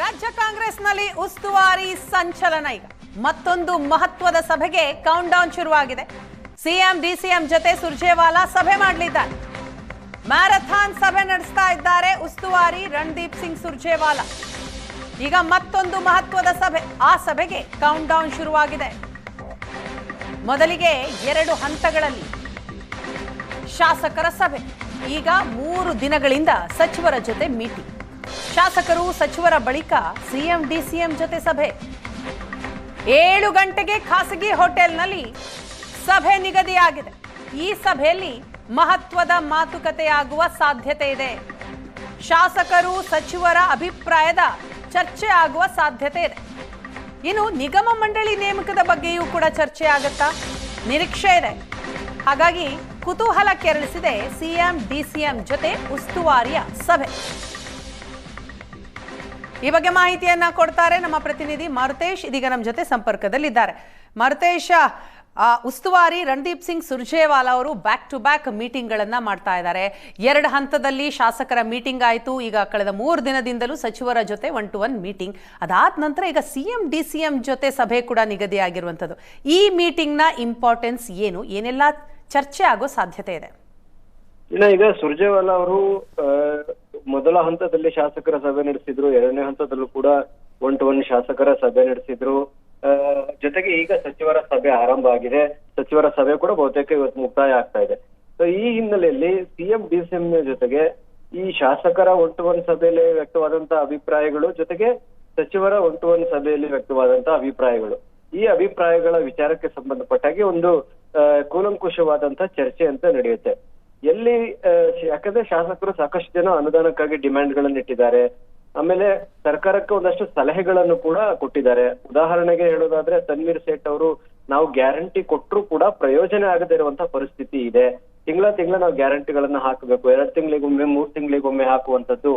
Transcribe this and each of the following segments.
ರಾಜ್ಯ ಕಾಂಗ್ರೆಸ್ನಲ್ಲಿ ಉಸ್ತುವಾರಿ ಸಂಚಲನ ಈಗ. ಮತ್ತೊಂದು ಮಹತ್ವದ ಸಭೆಗೆ ಕೌಂಟ್ ಡೌನ್ ಶುರುವಾಗಿದೆ. ಸಿಎಂ, ಡಿಸಿಎಂ ಜೊತೆ ಸುರ್ಜೇವಾಲಾ ಸಭೆ ಮಾಡಲಿದ್ದಾರೆ. ಮ್ಯಾರಥಾನ್ ಸಭೆ ನಡೆಸ್ತಾ ಇದ್ದಾರೆ ಉಸ್ತುವಾರಿ ರಣದೀಪ್ ಸಿಂಗ್ ಸುರ್ಜೇವಾಲಾ. ಈಗ ಮತ್ತೊಂದು ಮಹತ್ವದ ಸಭೆ. ಆ ಸಭೆಗೆ ಕೌಂಟ್ ಡೌನ್ ಶುರುವಾಗಿದೆ. ಮೊದಲಿಗೆ ಎರಡು ಹಂತಗಳಲ್ಲಿ ಶಾಸಕರ ಸಭೆ. ಈಗ ಮೂರು ದಿನಗಳಿಂದ ಸಚಿವರ ಜೊತೆ ಮೀಟಿಂಗ್ ಶಾಸಕರು, ಸಚಿವರ ಬಳಿಕ ಸಿಎಂ, ಡಿಸಿಎಂ ಜೊತೆ ಸಭೆ. ಏಳು ಗಂಟೆಗೆ ಖಾಸಗಿ ಹೋಟೆಲ್ನಲ್ಲಿ ಸಭೆ ನಿಗದಿಯಾಗಿದೆ. ಈ ಸಭೆಯಲ್ಲಿ ಮಹತ್ವದ ಮಾತುಕತೆಯಾಗುವ ಸಾಧ್ಯತೆ ಇದೆ. ಶಾಸಕರು, ಸಚಿವರ ಅಭಿಪ್ರಾಯದ ಚರ್ಚೆ ಆಗುವ ಸಾಧ್ಯತೆ ಇದೆ. ಇನ್ನು ನಿಗಮ ಮಂಡಳಿ ನೇಮಕದ ಬಗ್ಗೆಯೂ ಕೂಡ ಚರ್ಚೆ ಆಗತ್ತಾ? ನಿರೀಕ್ಷೆ ಇದೆ. ಹಾಗಾಗಿ ಕುತೂಹಲ ಕೆರಳಿಸಿದೆ ಸಿಎಂ, ಡಿಸಿಎಂ ಜೊತೆ ಉಸ್ತುವಾರಿಯ ಸಭೆ. ಈ ಬಗ್ಗೆ ಮಾಹಿತಿಯನ್ನ ಕೊಡ್ತಾರೆ ನಮ್ಮ ಪ್ರತಿನಿಧಿ ಮರುತೇಶ್ ಇದೀಗ ನಮ್ಮ ಜೊತೆ ಸಂಪರ್ಕದಲ್ಲಿದ್ದಾರೆ. ಮರುತೇಶ್ ಉಸ್ತುವಾರಿ ರಣದೀಪ್ ಸಿಂಗ್ ಸುರ್ಜೇವಾಲಾ ಅವರು ಬ್ಯಾಕ್ ಟು ಬ್ಯಾಕ್ ಮೀಟಿಂಗ್ಗಳನ್ನು ಮಾಡ್ತಾ ಇದ್ದಾರೆ. ಎರಡು ಹಂತದಲ್ಲಿ ಶಾಸಕರ ಮೀಟಿಂಗ್ ಆಯಿತು. ಈಗ ಕಳೆದ ಮೂರು ದಿನದಿಂದಲೂ ಸಚಿವರ ಜೊತೆ ಒನ್ ಟು ಒನ್ ಮೀಟಿಂಗ್. ಅದಾದ ನಂತರ ಈಗ ಸಿಎಂ ಡಿ ಸಿ ಎಂ ಜೊತೆ ಸಭೆ ಕೂಡ ನಿಗದಿಯಾಗಿರುವಂಥದ್ದು. ಈ ಮೀಟಿಂಗ್ನ ಇಂಪಾರ್ಟೆನ್ಸ್ ಏನು? ಏನೆಲ್ಲ ಚರ್ಚೆ ಆಗೋ ಸಾಧ್ಯತೆ ಇದೆ? ಇನ್ನ ಈಗ ಸುರ್ಜೇವಾಲಾ ಅವರು ಮೊದಲ ಹಂತದಲ್ಲಿ ಶಾಸಕರ ಸಭೆ ನಡೆಸಿದ್ರು, ಎರಡನೇ ಹಂತದಲ್ಲೂ ಕೂಡ ಒನ್ ಟು ಒನ್ ಶಾಸಕರ ಸಭೆ ನಡೆಸಿದ್ರು. ಜೊತೆಗೆ ಈಗ ಸಚಿವರ ಸಭೆ ಆರಂಭ ಆಗಿದೆ. ಸಚಿವರ ಸಭೆ ಕೂಡ ಬಹುತೇಕ ಇವತ್ತು ಮುಕ್ತಾಯ ಆಗ್ತಾ ಇದೆ. ಸೊ ಈ ಹಿನ್ನೆಲೆಯಲ್ಲಿ ಸಿಎಂ ಡಿಸಿಎಂ ಜೊತೆಗೆ ಈ ಶಾಸಕರ ಒನ್ ಟು ಒನ್ ಸಭೆಯಲ್ಲಿ ವ್ಯಕ್ತವಾದಂತಹ ಅಭಿಪ್ರಾಯಗಳು, ಜೊತೆಗೆ ಸಚಿವರ ಒನ್ ಟು ಒನ್ ಸಭೆಯಲ್ಲಿ ವ್ಯಕ್ತವಾದಂತಹ ಅಭಿಪ್ರಾಯಗಳು. ಈ ಅಭಿಪ್ರಾಯಗಳ ವಿಚಾರಕ್ಕೆ ಸಂಬಂಧಪಟ್ಟಾಗಿ ಒಂದು ಕೂಲಂಕುಷವಾದಂತಹ ಕೂಲಂಕುಷವಾದಂತ ಚರ್ಚೆ ಅಂತ ನಡೆಯುತ್ತೆ. ಎಲ್ಲಿ ಯಾಕಂದ್ರೆ ಶಾಸಕರು ಸಾಕಷ್ಟು ಜನ ಅನುದಾನಕ್ಕಾಗಿ ಡಿಮ್ಯಾಂಡ್ ಗಳನ್ನ ಇಟ್ಟಿದ್ದಾರೆ. ಆಮೇಲೆ ಸರ್ಕಾರಕ್ಕೆ ಒಂದಷ್ಟು ಸಲಹೆಗಳನ್ನು ಕೂಡ ಕೊಟ್ಟಿದ್ದಾರೆ. ಉದಾಹರಣೆಗೆ ಹೇಳೋದಾದ್ರೆ ತನ್ವೀರ್ ಸೇಠ್ ಅವರು ನಾವು ಗ್ಯಾರಂಟಿ ಕೊಟ್ಟರು ಕೂಡ ಪ್ರಯೋಜನ ಆಗದೇ ಇರುವಂತ ಪರಿಸ್ಥಿತಿ ಇದೆ. ತಿಂಗಳ ತಿಂಗಳ ನಾವು ಗ್ಯಾರಂಟಿಗಳನ್ನ ಹಾಕಬೇಕು. ಎರಡು ತಿಂಗಳಿಗೊಮ್ಮೆ, ಮೂರ್ ತಿಂಗಳಿಗೊಮ್ಮೆ ಹಾಕುವಂತದ್ದು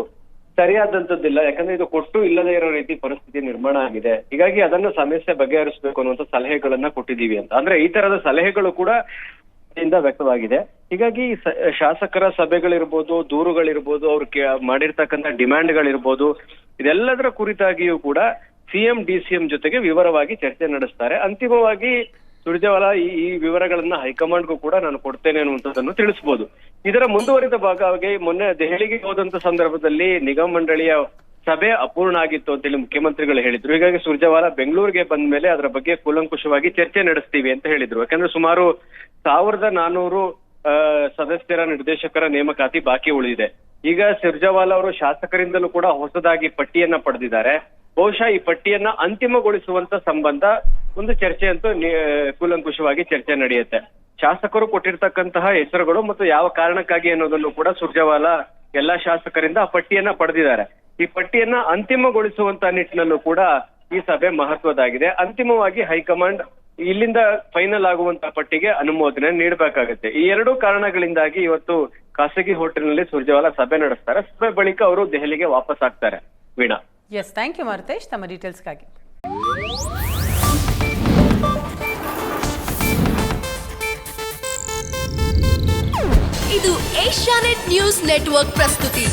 ಸರಿಯಾದಂತದ್ದಿಲ್ಲ ಯಾಕಂದ್ರೆ ಇದು ಕೊಟ್ಟು ಇಲ್ಲದೆ ಇರೋ ರೀತಿ ಪರಿಸ್ಥಿತಿ ನಿರ್ಮಾಣ ಆಗಿದೆ. ಹೀಗಾಗಿ ಅದನ್ನು ಸಮಸ್ಯೆ ಬಗೆಹರಿಸಬೇಕು ಅನ್ನುವಂತ ಸಲಹೆಗಳನ್ನ ಕೊಟ್ಟಿದ್ದೀವಿ ಅಂತ. ಅಂದ್ರೆ ಈ ತರದ ಸಲಹೆಗಳು ಕೂಡ ವ್ಯಕ್ತವಾಗಿದೆ. ಹೀಗಾಗಿ ಶಾಸಕರ ಸಭೆಗಳಿರ್ಬೋದು, ದೂರುಗಳಿರ್ಬೋದು, ಅವ್ರು ಮಾಡಿರ್ತಕ್ಕಂಥ ಡಿಮ್ಯಾಂಡ್ಗಳಿರ್ಬೋದು, ಇದೆಲ್ಲದರ ಕುರಿತಾಗಿಯೂ ಕೂಡ ಸಿಎಂ, ಡಿಸಿಎಂ ಜೊತೆಗೆ ವಿವರವಾಗಿ ಚರ್ಚೆ ನಡೆಸ್ತಾರೆ. ಅಂತಿಮವಾಗಿ ಸುರ್ಜೇವಾಲಾ, ಈ ಈ ವಿವರಗಳನ್ನ ಹೈಕಮಾಂಡ್ಗೂ ಕೂಡ ನಾನು ಕೊಡ್ತೇನೆ ಅನ್ನುವಂಥದ್ದನ್ನು ತಿಳಿಸಬಹುದು ಇದರ ಮುಂದುವರಿದ ಭಾಗವಾಗಿ ಮೊನ್ನೆ ದೆಹಲಿಗೆ ಹೋದಂತ ಸಂದರ್ಭದಲ್ಲಿ ನಿಗಮ ಮಂಡಳಿಯ ಸಭೆ ಅಪೂರ್ಣ ಆಗಿತ್ತು ಅಂತೇಳಿ ಮುಖ್ಯಮಂತ್ರಿಗಳು ಹೇಳಿದ್ರು. ಹೀಗಾಗಿ ಸುರ್ಜೇವಾಲಾ ಬೆಂಗಳೂರಿಗೆ ಬಂದ ಮೇಲೆ ಅದರ ಬಗ್ಗೆ ಕೂಲಂಕುಷವಾಗಿ ಚರ್ಚೆ ನಡೆಸ್ತೀವಿ ಅಂತ ಹೇಳಿದ್ರು. ಯಾಕಂದ್ರೆ ಸುಮಾರು ಸಾವಿರದ ನಾನೂರು ಸದಸ್ಯರ ನಿರ್ದೇಶಕರ ನೇಮಕಾತಿ ಬಾಕಿ ಉಳಿದಿದೆ. ಈಗ ಸಿರ್ಜಾವಾಲ ಅವರು ಶಾಸಕರಿಂದಲೂ ಕೂಡ ಹೊಸದಾಗಿ ಪಟ್ಟಿಯನ್ನ ಪಡೆದಿದ್ದಾರೆ. ಬಹುಶಃ ಈ ಪಟ್ಟಿಯನ್ನ ಅಂತಿಮಗೊಳಿಸುವಂತ ಸಂಬಂಧ ಒಂದು ಚರ್ಚೆ ಅಂತೂ ಕೂಲಂಕುಷವಾಗಿ ಚರ್ಚೆ ನಡೆಯುತ್ತೆ. ಶಾಸಕರು ಕೊಟ್ಟಿರ್ತಕ್ಕಂತಹ ಹೆಸರುಗಳು ಮತ್ತು ಯಾವ ಕಾರಣಕ್ಕಾಗಿ ಅನ್ನೋದನ್ನು ಕೂಡ ಸುರ್ಜಾವಾಲ ಎಲ್ಲಾ ಶಾಸಕರಿಂದ ಆ ಪಟ್ಟಿಯನ್ನ ಪಡೆದಿದ್ದಾರೆ. ಈ ಪಟ್ಟಿಯನ್ನ ಅಂತಿಮಗೊಳಿಸುವಂತ ನಿಟ್ಟಿನಲ್ಲೂ ಕೂಡ ಈ ಸಭೆ ಮಹತ್ವದಾಗಿದೆ ಅಂತಿಮವಾಗಿ ಹೈಕಮಾಂಡ್ ಇಲ್ಲಿಂದ ಫೈನಲ್ ಆಗುವಂತ ಪಟ್ಟಿಗೆ ಅನುಮೋದನೆ ನೀಡಬೇಕಾಗುತ್ತೆ. ಈ ಎರಡೂ ಕಾರಣಗಳಿಂದಾಗಿ ಇವತ್ತು ಖಾಸಗಿ ಹೋಟೆಲ್ನಲ್ಲಿ ಸುರ್ಜೇವಾಲಾ ಸಭೆ ನಡೆಸ್ತಾರೆ. ಸಭೆ ಬಳಿಕ ಅವರು ದೆಹಲಿಗೆ ವಾಪಸ್ ಆಗ್ತಾರೆ. Veena. Yes thank you Maruthesh ತಮ್ಮ ಡೀಟೇಲ್ಸ್ಗಾಗಿ ಇದು ಏಷ್ಯಾನೆಟ್ ನ್ಯೂಸ್ ನೆಟ್ವರ್ಕ್ ಪ್ರಸ್ತುತಿ.